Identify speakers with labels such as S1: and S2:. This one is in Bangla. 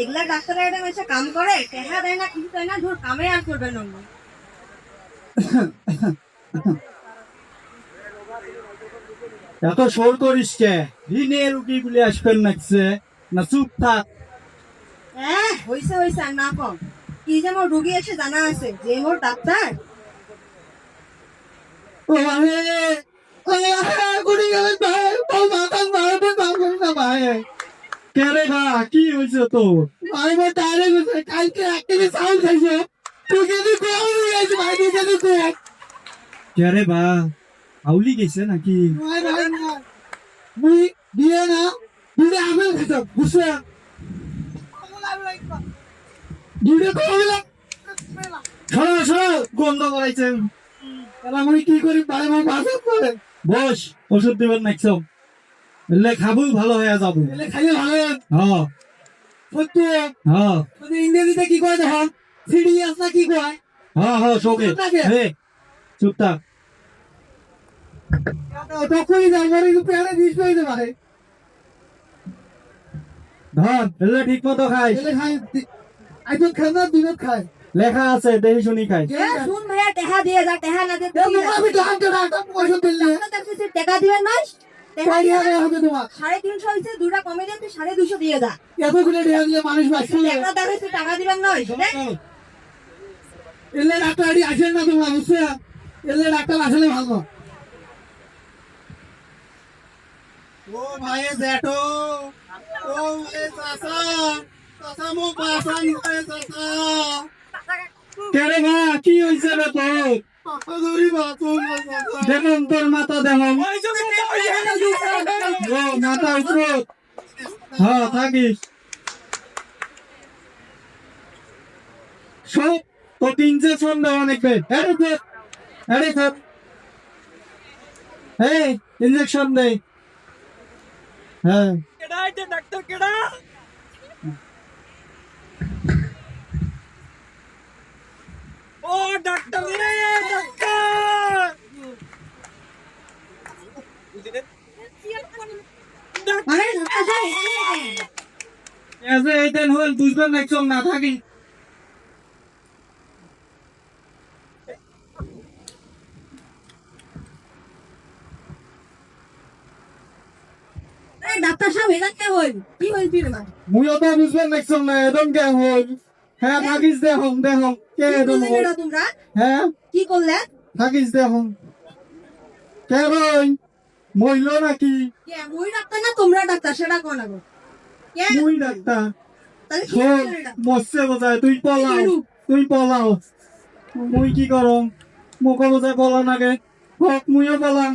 S1: এগুলা ডাক্তার এটা এসে কাম করে টেহা দেয় না কিছু দেয় না ধর কামে আর করবে না
S2: এত সর করিস কে? ঋণে রুগী গুলি আসবেন নাকছে না চুপ থাক।
S1: হ্যাঁ হইছে হইছে আর না কম। কি যে মোর রুগী এসে জানা আছে যে মোর ডাক্তার।
S2: ও মানে কে হয়েছে তো? তারে গেছে কালকে একটা সাউন্ড খাইছে তুই কেন কোন ভাই তুই কেন কোন কে রে ভা আউলি গেছে নাকি? মুই দিয়ে না দিয়ে আমি খেতে বুঝছে? দিয়ে কইলা সরো সরো গন্ধ করাইছেন তাহলে আমি কি করি? বাড়ি মা বাসা করে বস ওষুধ দিবেন নাকছ এলে খাব ভালো হয়ে যাব। এলে খাইলে ভালো হ্যাঁ সত্য? হ্যাঁ ইংরেজিতে কি কয় দেখো? সিরিয়াস না কি কয়? হ্যাঁ হ্যাঁ সবে হে চুপ থাক। তখনই একটু পেয়ারে বিষ হয়ে যাবে ধর এলে ঠিক মতো খাই এলে খাই আই তো খাই না দিনত খাই লেখা আছে দেখি শুনি খাই
S1: শুন ভাইয়া টেহা দিয়ে যা টেহা না দিয়ে
S2: আমি তো হাতে রাখতাম পয়সা দিলে।
S1: টাকা দিবেন টেহা
S2: কয় টাকা হবে তোমার।
S1: সাড়ে তিনশো হয়েছে দুটা কমে দেন তুই সাড়ে দুশো দিয়ে যা।
S2: এতগুলো টাকা দিয়ে মানুষ বাঁচছে
S1: একটা দেখাই তুই টাকা দিবেন নয়
S2: এলে ডাক্তার আড়ি আসেন না তোমরা বুঝছ? এলে ডাক্তার আসলে ভালো। ও ভাই জেঠো ও ভাই চাচা। চাচা মো পাসান ভাই চাচা। কেরে মা কি হইছে রে তোর? ধরি বাতুন দেখুন তোর মাথা দেখুন। মাথা উপর হ্যাঁ থাকিস সব তো তিন যে ফোন দেওয়া অনেক আরে স্যার আরে স্যার
S1: আচ্ছা,
S2: এসে এইতেন হল বুঝবেন একজন না থাকি
S1: ডাক্তার সাহেব এটা কে হইল কি হইল তুই না
S2: মুইও তো বুঝবেন একজন না একদম কে হল হ্যাঁ থাকিস দেখুন দেখুন কে হল
S1: তোমরা
S2: হ্যাঁ
S1: কি করলে
S2: থাকিস দেখুন কে মইল নাকি?
S1: মুই ডাক্তার না তোমরা ডাক্তার সেটা কোন আগো কে?
S2: মুই ডাক্তার। শোন
S1: এটা?
S2: বোঝায় তুই পলাও তুই পলাও। মুই কি করম? মোক বোঝায় পলা নাগে হক মুইও পলাম।